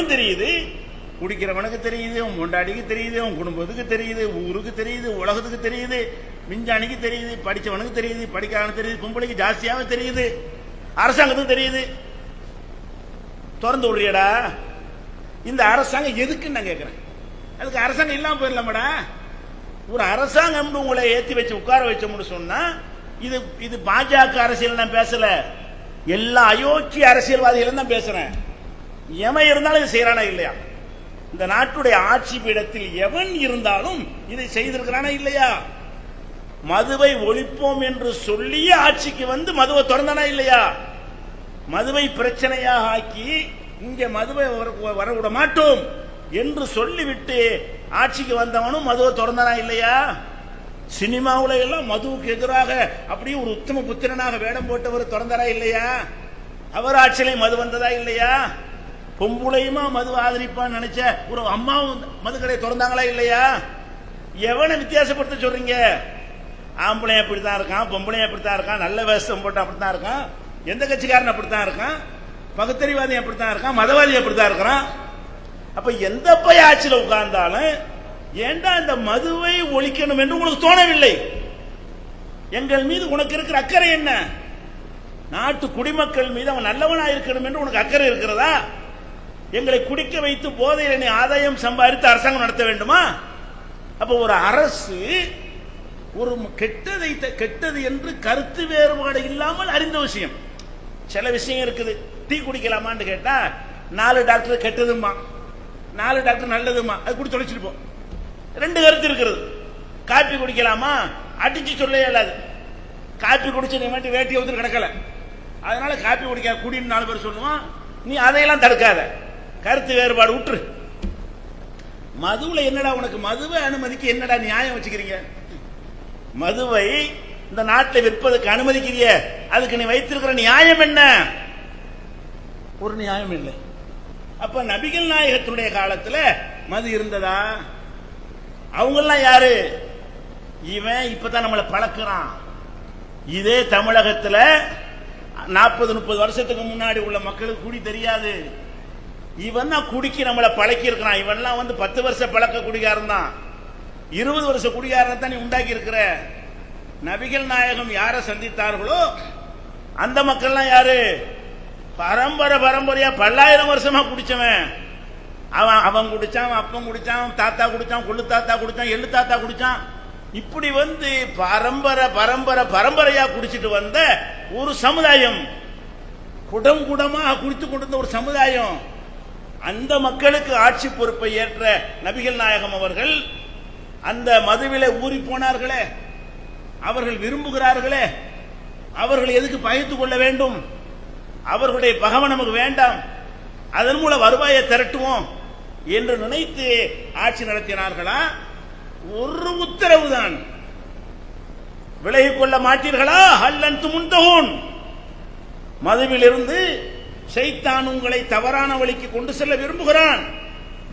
எவனுக்கும் தெரியுது. குடிக்கிறவனுக்கு தெரியுது உன் கொண்டாடிக்கு தெரியுது உன் குடும்பத்துக்கு தெரியுது ஊருக்கு தெரியுது உலகத்துக்கு தெரியுது மிஞ்சானிக்கு தெரியுது படிச்சவனுக்கு தெரியுது படிக்காதவனுக்கு தெரியுது பொம்பளைக்கு ஜாஸ்தியாவே தெரியுது அரசாங்கத்துக்கு தெரியுது. திறந்து விடுறியடா. இந்த அரசாங்கம் எதுக்குன்னு நான் கேட்கிறேன். அதுக்கு அரசாங்கம் இல்லாமல் போயிடலாமடா. ஒரு அரசாங்கம் உங்களை ஏத்தி வச்சு உட்கார வச்சோம்னு சொன்னா இது இது பாஜக அரசியல் நான் பேசல. எல்லா அயோக்கிய அரசியல்வாதிகளும் தான் பேசுறேன். எவன் இருந்தாலும் இது செய்யறானா இல்லையா? இந்த நாட்டுடைய ஆட்சி பீடத்தில் எவன் இருந்தாலும் இதை செய்திருக்கிறானா இல்லையா? மதுவை ஒழிப்போம் என்று சொல்லிய ஆட்சிக்கு வந்து மதுவை திறந்தானா இல்லையா? மதுவை பிரச்சனையாக ஆக்கி இங்க மதுவை வர- வரவிட மாட்டோம் என்று சொல்லிவிட்டு ஆட்சிக்கு வந்தவனும் மதுவை திறந்தானா இல்லையா? சினிமாவுல எல்லாம் மதுவுக்கு எதிராக அப்படியே ஒரு உத்தம புத்திரனாக வேடம் போட்டவர் திறந்தாரா இல்லையா? அவர் ஆட்சியிலே மது வந்ததா இல்லையா? பொம்புளையுமா மது ஆதரிப்பான்னு நினைச்ச ஒரு அம்மாவும் மதுக்கடை திறந்தாங்களா இல்லையா? எவனை வித்தியாசப்படுத்த சொல்றீங்க? ஆம்பளையும் அப்படித்தான் இருக்கான் பொம்பளை அப்படித்தான் இருக்கான் நல்ல வேஷம் போட்டு அப்படித்தான் இருக்கான் எந்த கட்சிக்காரன் அப்படித்தான் இருக்கான் பகுத்தறிவாதி அப்படித்தான் இருக்கான் மதவாதி அப்படித்தான் இருக்கிறான். அப்ப எந்த போய் ஆட்சியில் உட்கார்ந்தாலும் ஏண்டா இந்த மதுவை ஒழிக்கணும் என்று உங்களுக்கு தோணவில்லை? எங்கள் மீது உனக்கு இருக்கிற அக்கறை என்ன? நாட்டு குடிமக்கள் மீது அவன் நல்லவனாக இருக்கணும் என்று உனக்கு அக்கறை இருக்கிறதா? எங்களை குடிக்க வைத்து போதையில் என்னை ஆதாயம் சம்பாதித்து அரசாங்கம் நடத்த வேண்டுமா? அப்ப ஒரு அரசு ஒரு கெட்டதை கெட்டது என்று கருத்து வேறுபாடு இல்லாமல் அறிந்த விஷயம். சில விஷயம் இருக்குது. டீ குடிக்கலாமான்னு கேட்டா நாலு டாக்டர் கெட்டதுமா நாலு டாக்டர் நல்லதுமா அது கூட தொலைச்சிருப்போம் ரெண்டு கருத்து இருக்கிறது காப்பி குடிக்கலாமா? அடிச்சு சொல்லவே இல்லாது. காப்பி குடிச்சு நீ மட்டும் வேட்டி வந்து கிடக்கல. அதனால காப்பி குடிக்க குடின்னு நாலு பேர் சொல்லுவான். நீ அதையெல்லாம் தடுக்காத. கருத்து வேறுபாடு விட்டுரு மதுவுல என்னடா உனக்கு மதுவை அனுமதிக்க என்னடா நியாயம் வச்சுக்கிறீங்க? மதுவை இந்த நாட்டில் விற்பதற்கு அனுமதிக்கிறிய? அதுக்கு நீ வைத்திருக்கிற நியாயம் என்ன? ஒரு நியாயம் இல்லை. அப்ப நபிகள் நாயகத்தினுடைய காலத்துல மது இருந்ததா? அவங்கெல்லாம் யாரு? இவன் இப்பதான் நம்மளை பழக்கிறான். இதே தமிழகத்துல நாற்பது முப்பது வருஷத்துக்கு முன்னாடி உள்ள மக்களுக்கு கூடி தெரியாது. இவன் தான் குடிக்கு நம்மளை பழக்கி இருக்கிறான் இவன்லாம் வந்து பத்து வருஷம் பழக்க குடிகாரன் தான். இருபது வருஷ குடிகாரனை தான் நீ உண்டாக்கி இருக்கிற நபிகள் நாயகம் யாரை சந்தித்தார்களோ அந்த மக்கள்லாம் யாரு? பரம்பரை பரம்பரையா பல்லாயிரம் வருஷமா குடிச்சவன். அவன் அவன் குடிச்சான் அப்பன் குடிச்சான் தாத்தா குடிச்சான் கொள்ளு தாத்தா குடிச்சான் எள்ளு தாத்தா குடிச்சான். இப்படி வந்து பரம்பரை பரம்பரை பரம்பரையா குடிச்சிட்டு வந்த ஒரு சமுதாயம். குடம் குடமாக குடித்து கொண்டிருந்த ஒரு சமுதாயம். அந்த மக்களுக்கு ஆட்சி பொறுப்பை ஏற்ற நபிகள் நாயகம் அவர்கள் அந்த மதுவில ஊறி போனார்களே. அவர்கள் விரும்புகிறார்களே. அவர்கள் எதுக்கு பகைத்துக் கொள்ள வேண்டும்? அவர்களுடைய பகவை நமக்கு வேண்டாம். அதன் மூலம் வருவாயை திரட்டுவோம் என்று நினைத்து ஆட்சி நடத்தினார்களா? ஒரு உத்தரவு தான். விலகிக் கொள்ள மாட்டீர்களா? அல்லன் முந்தகூன் மதுவிலிருந்து சைத்தான் உங்களை தவறான வழிக்கு கொண்டு செல்ல விரும்புகிறான்.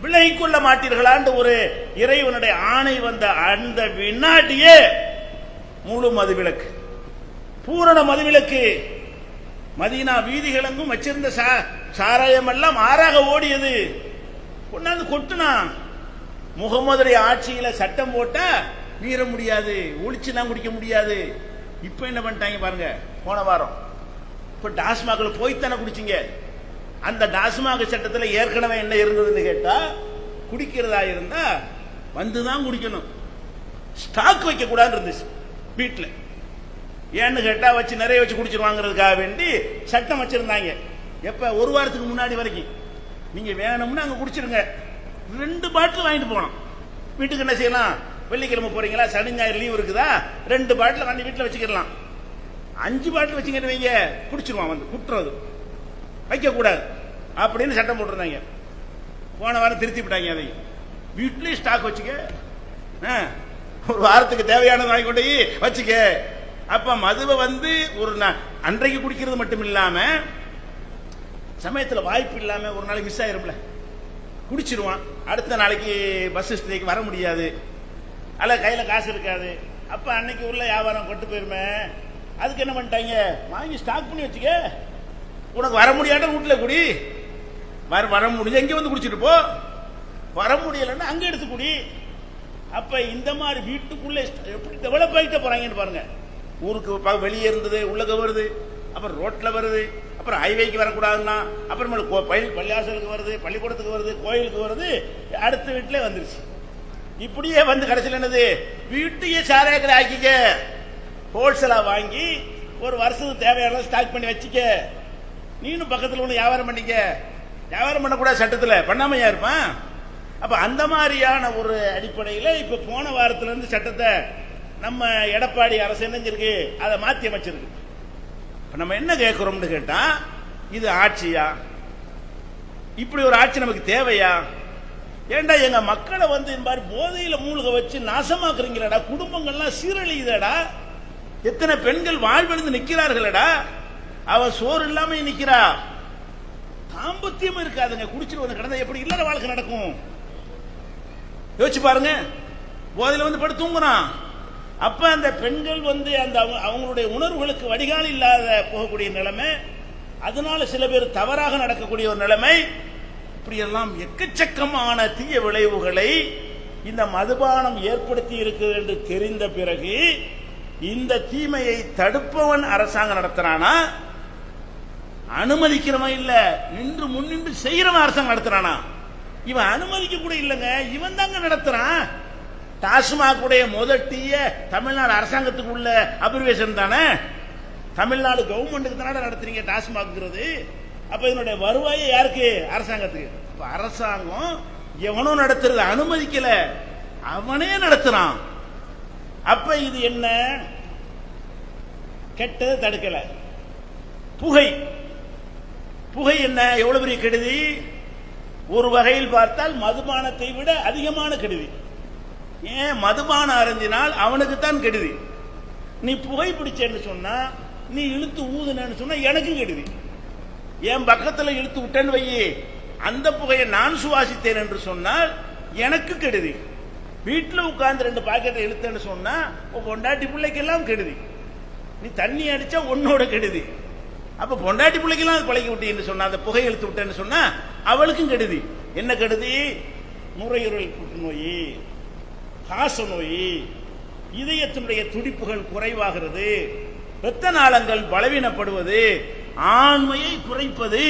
விலகிக் கொள்ள மாட்டீர்களான்னு ஒரு இறைவனுடைய ஆணை வந்த அந்த வினாடியே முழு மதுவிலக்கு. பூரண மதுவிலக்கு. மதீனா வீதிகளெங்கும் வச்சிருந்த சா- சாராயம் எல்லாம் ஆறாக ஓடியது. கொண்டாந்து கொட்டுனா முகமதுடைய ஆட்சியில சட்டம் போட்டா மீற முடியாது ஒழிச்சு தான் குடிக்க முடியாது. இப்ப என்ன பண்ணிட்டாங்க பாருங்க போன வாரம். இப்ப போய் போய்த்தானே குடிச்சிங்க? அந்த டாஸ்மாக சட்டத்தில் ஏற்கனவே என்ன இருந்ததுன்னு கேட்டா குடிக்கிறதா இருந்தா வந்து தான் குடிக்கணும். ஸ்டாக் வைக்க கூடாது இருந்துச்சு வீட்டில் ஏன்னு கேட்டா வச்சு நிறைய வச்சு குடிச்சிருவாங்கிறதுக்காக வேண்டி சட்டம் வச்சிருந்தாங்க. எப்ப? ஒரு வாரத்துக்கு முன்னாடி வரைக்கும். நீங்க வேணும்னு அங்க குடிச்சிருங்க. ரெண்டு பாட்டில் வாங்கிட்டு போனோம் வீட்டுக்கு என்ன செய்யலாம்? வெள்ளிக்கிழமை போறீங்களா? சனி ஞாயிறு லீவ் இருக்குதா? ரெண்டு பாட்டில் வாங்கி வீட்டில் வச்சுக்கலாம் அஞ்சு பாட்டில் வச்சுக்கிட்டு வைங்க. குடிச்சிருவான் வந்து. குட்டுறது. வைக்க கூடாது அப்படின்னு சட்டம் போட்டிருந்தாங்க. போன வாரம் திருத்தி விட்டாங்க அதை வீட்லயும் ஸ்டாக் வச்சுக்க. ஒரு வாரத்துக்கு தேவையானது வாங்கி கொண்டு வச்சுக்க. அப்ப மதுவை வந்து ஒரு நா- அன்றைக்கு குடிக்கிறது மட்டும் இல்லாம சமயத்தில் வாய்ப்பு இல்லாம ஒரு நாளைக்கு மிஸ் ஆயிரும்ல. குடிச்சிருவான். அடுத்த நாளைக்கு பஸ் ஸ்டேக்கு வர முடியாது. அல்ல கையில காசு இருக்காது. அப்ப அன்னைக்கு உள்ள வியாபாரம் கொண்டு போயிருமே. அதுக்கு என்ன பண்ணிட்டாங்க? வாங்கி ஸ்டாக் பண்ணி வச்சுக்க. உனக்கு வர முடியாத வீட்டில் குடி. வர வர முடிஞ்ச எங்கே வந்து குடிச்சிட்டு போ. வர முடியலன்னா அங்கே எடுத்து குடி. அப்ப இந்த மாதிரி வீட்டுக்குள்ளே எப்படி டெவலப் ஆகிட்டு போறாங்கன்னு பாருங்க. ஊருக்கு வெளியே இருந்தது உள்ளக வருது. அப்புறம் ரோட்டில் வருது. அப்புறம் ஹைவேக்கு வரக்கூடாதுன்னா அப்புறமேல கோ- பள்ளி பள்ளியாசலுக்கு வருது பள்ளிக்கூடத்துக்கு வருது கோயிலுக்கு வருது. அடுத்த வீட்டிலே வந்துருச்சு. இப்படியே வந்து கடைசியில் என்னது? வீட்டையே சாராயக்கடை ஆக்கிக்க. ஹோல்சேலா வாங்கி ஒரு வருஷத்துக்கு தேவையான ஸ்டாக் பண்ணி வச்சுக்க. நீனும் பக்கத்தில் ஒன்று வியாபாரம் பண்ணிக்க. வியாபாரம் பண்ணக்கூடாது சட்டத்தில். பண்ணாமையா இருப்பான் அப்ப அந்த மாதிரியான ஒரு அடிப்படையில் இப்ப போன வாரத்துல இருந்து சட்டத்தை நம்ம எடப்பாடி அரசு என்னஞ்சிருக்கு அதை மாத்தி அமைச்சிருக்கு. நம்ம என்ன கேட்கிறோம்னு கேட்டா இது ஆட்சியா? இப்படி ஒரு ஆட்சி நமக்கு தேவையா? ஏண்டா எங்க மக்களை வந்து இந்த மாதிரி போதையில மூழ்க வச்சு நாசமாக்குறீங்களடா? குடும்பங்கள்லாம் சீரழியுதடா? எத்தனை பெண்கள் வாழ்வெழுந்து நிக்கிறார்களடா அவ சோறு இல்லாம நிக்கிறா தாம்பத்தியம் இருக்காதுங்க. குடிச்சிட்டு வந்து கிடந்தா எப்படி இல்லற வாழ்க்கை நடக்கும்? யோசிச்சு பாருங்க. போதையில வந்து படுத்து தூங்குறான். அப்ப அந்த பெண்கள் வந்து அந்த அவங்க- அவங்களுடைய உணர்வுகளுக்கு வடிகால் இல்லாத போகக்கூடிய நிலைமை அதனால சில பேர் தவறாக நடக்கக்கூடிய ஒரு நிலைமை. இப்படியெல்லாம் எக்கச்சக்கமான தீய விளைவுகளை இந்த மதுபானம் ஏற்படுத்தி இருக்கிறது என்று தெரிந்த பிறகு இந்த தீமையை தடுப்பவன் அரசாங்கம் நடத்துறானா? அனுமதிக்கிறவன் இல்ல. நின்று முன்னின்று செய்யறவன் அரசாங்கம் நடத்துறானா? இவன் அனுமதிக்க கூட இல்லைங்க. இவன் தாங்க நடத்துறான். டாஸ்மாக் உடைய முதட்டிய தமிழ்நாடு அரசாங்கத்துக்கு உள்ள அபிர்வேஷன் தானே? தமிழ்நாடு கவர்மெண்ட்டுக்கு தானே நடத்துறீங்க டாஸ்மாக்ங்கிறது? அப்ப இதனுடைய வருவாயை யாருக்கு? அரசாங்கத்துக்கு. அரசாங்கம் எவனோ நடத்துறது அனுமதிக்கல. அவனே நடத்துறான். அப்ப இது என்ன? கெட்டது தடுக்கல. புகை. புகை என்ன? எவ்வளவு பெரிய கெடுதி? ஒரு வகையில் பார்த்தால் மதுபானத்தை விட அதிகமான கெடுதி. ஏன்? மதுபானம் அருந்தினால் அவனுக்கு தான் கெடுதி. நீ புகை பிடிச்சேன்னு சொன்னா நீ இழுத்து ஊதுனேன்னு சொன்னா எனக்கும் கெடுதி. என் பக்கத்தில் இழுத்து விட்டேன்னு வையே. அந்த புகையை நான் சுவாசித்தேன் என்று சொன்னால் எனக்கு கெடுதி. வீட்டில் உட்காந்து ரெண்டு பாக்கெட்டை இழுத்தேன்னு சொன்னா உன் பொண்டாட்டி பிள்ளைக்கெல்லாம் கெடுதி. நீ தண்ணி அடிச்சா உன்னோட கெடுதி. அப்ப பொண்டாட்டி பிள்ளைக்கெல்லாம் அது பழகி விட்டீன்னு சொன்னா அந்த புகை இழுத்து விட்டேன்னு சொன்னா அவளுக்கும் கெடுதி. என்ன கெடுதி? நுரையீரல் புற்றுநோய் காச நோய் இதயத்தினுடைய துடிப்புகள் குறைவாகிறது இரத்த நாளங்கள் பலவீனப்படுவது ஆண்மையை குறைப்பது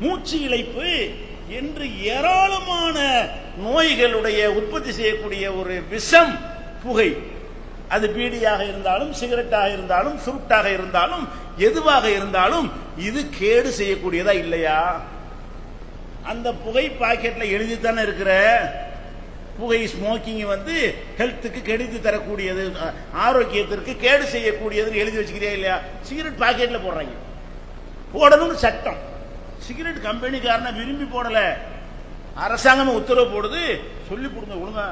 மூச்சு இழைப்பு என்று ஏராளமான நோய்களுடைய உற்பத்தி செய்யக்கூடிய ஒரு விஷம் புகை. அது பீடியாக இருந்தாலும் சிகரெட்டாக இருந்தாலும் சுருட்டாக இருந்தாலும் எதுவாக இருந்தாலும் இது கேடு செய்யக்கூடியதா இல்லையா? அந்த புகை பாக்கெட்ல எழுதி தானே இருக்கிற? புகை ஸ்மோக்கிங் வந்து ஹெல்த்துக்கு கெடுதி தரக்கூடியது ஆரோக்கியத்திற்கு கேடு செய்யக்கூடியதுன்னு எழுதி வச்சுக்கிறியா இல்லையா? சிகரெட் பாக்கெட்ல போடுறாங்க. போடணும்னு சட்டம். சிகரெட் கம்பெனிக்காரன விரும்பி போடல. அரசாங்கம் உத்தரவு போடுது சொல்லி கொடுங்க ஒழுங்கா.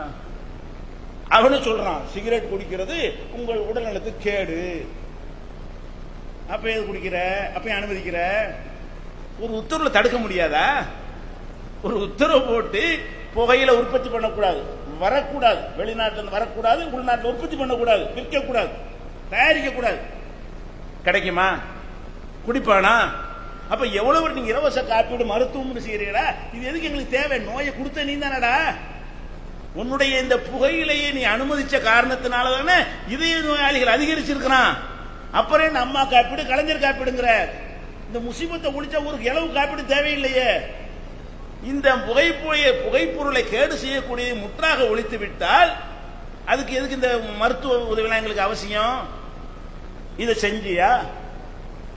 அவனு சொல்றான் சிகரெட் குடிக்கிறது உங்கள் உடல் நலத்துக்கு கேடு. அப்ப எது குடிக்கிற? அப்ப அனுமதிக்கிற? ஒரு உத்தரவுல தடுக்க முடியாதா? ஒரு உத்தரவு போட்டு புகையில உற்பத்தி பண்ணக்கூடாது. வரக்கூடாது. வெளிநாட்டுல இருந்து வரக்கூடாது உள்நாட்டில் உற்பத்தி பண்ணக்கூடாது. விற்கக்கூடாது. தயாரிக்கக்கூடாது. கிடைக்குமா? குடிப்பானா? அப்ப எவ்வளவு நீங்க இலவச காப்பீடு மருத்துவம்னு செய்யறீங்களா? இது எதுக்கு எங்களுக்கு தேவை? நோயை கொடுத்த நீ தானடா. உன்னுடைய இந்த புகையிலையை நீ அனுமதிச்ச காரணத்தினால தானே இதய நோயாளிகள் அதிகரிச்சிருக்கிறான். அப்புறம் என்ன? அம்மா காப்பீடு கலைஞர் காப்பீடுங்கிற. இந்த முசிபத்தை ஒழிச்ச ஊருக்கு இலவு காப்பீடு தேவையில்லையே. இந்த புகைப்பொய புகைப்பொருளை கேடு செய்யக்கூடியதை முற்றாக ஒழித்து விட்டால் அதுக்கு எதுக்கு இந்த மருத்துவ உதவிலாம் எங்களுக்கு அவசியம்? இதை செஞ்சியா?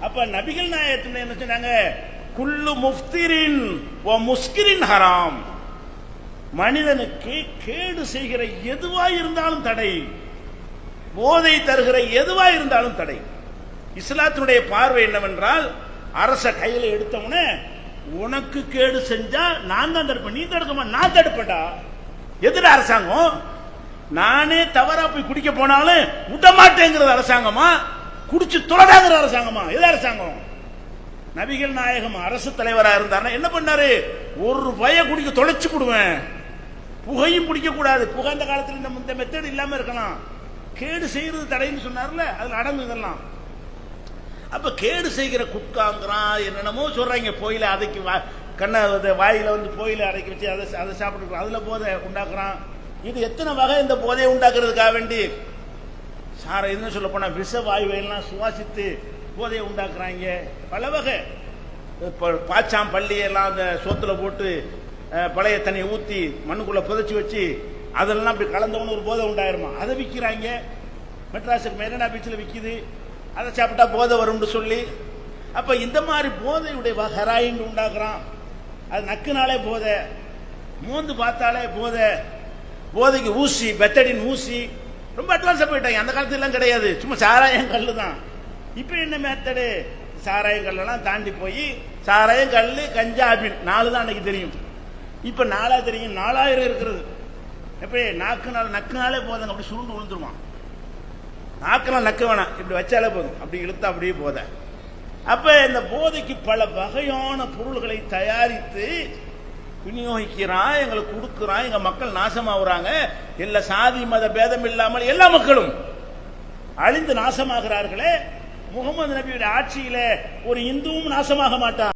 அப்ப நபிகள் நாயகத்துல என்ன சொன்னாங்க? குல்லு முஃப்திரின் ஓ முஸ்கிரின் ஹராம். மனிதனுக்கு கேடு செய்கிற எதுவா இருந்தாலும் தடை. போதை தருகிற எதுவா இருந்தாலும் தடை. இஸ்லாத்தினுடைய பார்வை என்னவென்றால் அரச கையில எடுத்தவனே உனக்கு கேடு செஞ்சா நான் தான் தடுப்பேன். நீ தடுக்கமா? நான் தடுப்பேன்டா. எதிர அரசாங்கம்? நானே தவறா போய் குடிக்க போனாலும் விட மாட்டேங்கிறது அரசாங்கமா? குடிச்சு துளடாங்கிற அரசாங்கமா? எது அரசாங்கம்? நபிகள் நாயகம் அரசு தலைவரா இருந்தாருன்னா என்ன பண்ணாரு? ஒரு பய குடிக்க தொலைச்சு விடுவேன். புகையும் பிடிக்க கூடாது புகை அந்த காலத்துல இந்த இந்த மெத்தட் இல்லாம இருக்கலாம். கேடு செய்யறது தடைன்னு சொன்னார்ல அதுல அடங்கு இதெல்லாம். அப்ப கேடு செய்கிற குட்காங்கிறான் என்னென்னமோ சொல்றாங்க. போயில அதைக்கு வா- கண்ணை வாயில வந்து போயில அடக்கி வச்சு அதை அதை சாப்பிட்டு அதுல போதை உண்டாக்குறான். இது எத்தனை வகை இந்த போதையை உண்டாக்குறதுக்காக வேண்டி? சார என்ன சொல்ல போனா விஷ வாயுவையெல்லாம் சுவாசித்து போதையை உண்டாக்குறாங்க. பல வகை இப்போ பாச்சாம் பள்ளியெல்லாம் அந்த சோத்துல போட்டு பழைய தண்ணியை ஊத்தி மண்ணுக்குள்ள புதைச்சி வச்சு அதெல்லாம் அப்படி கலந்தவன ஒரு போதை உண்டாயிருமா? அதை விற்கிறாங்க மெட்ராஸுக்கு மெரினா பீச்சில் விற்கிது அதை சாப்பிட்டா போதை வரும்னு சொல்லி. அப்ப இந்த மாதிரி போதையுடைய ஹெராயின் உண்டாக்குறான். அது நக்குனாலே போதை மோந்து பார்த்தாலே போதை. போதைக்கு ஊசி பெத்தடின் ஊசி ரொம்ப அட்வான்ஸா போயிட்டாங்க. அந்த காலத்துல எல்லாம் கிடையாது. சும்மா சாராயம் கல்லு தான். இப்ப என்ன மேத்தடு சாராயம் கல்லெல்லாம் தாண்டி போய் சாராயம் கல்லு கஞ்சா அபின் நாலு தான் அன்னைக்கு தெரியும். இப்ப நாலா தெரியும். நாலாயிரம் இருக்கிறது. எப்படி நாக்கு நாள் நக்குனாலே போதுங்க. அப்படி சுருண்டு விழுந்துருவான் நாக்கெல்லாம் நக்க வேணாம். இப்படி வச்சாலே போதும். அப்படி இழுத்தா அப்படியே போதை. அப்ப இந்த போதைக்கு பல வகையான பொருள்களை தயாரித்து விநியோகிக்கிறான் எங்களுக்கு கொடுக்கிறான் எங்க மக்கள் நாசமாகறாங்க எல்லா சாதி மத பேதம் இல்லாமல் எல்லா மக்களும் அழிந்து நாசமாகிறார்களே. முகமது நபியுடைய ஆட்சியில ஒரு இந்துவும் நாசமாக மாட்டான்.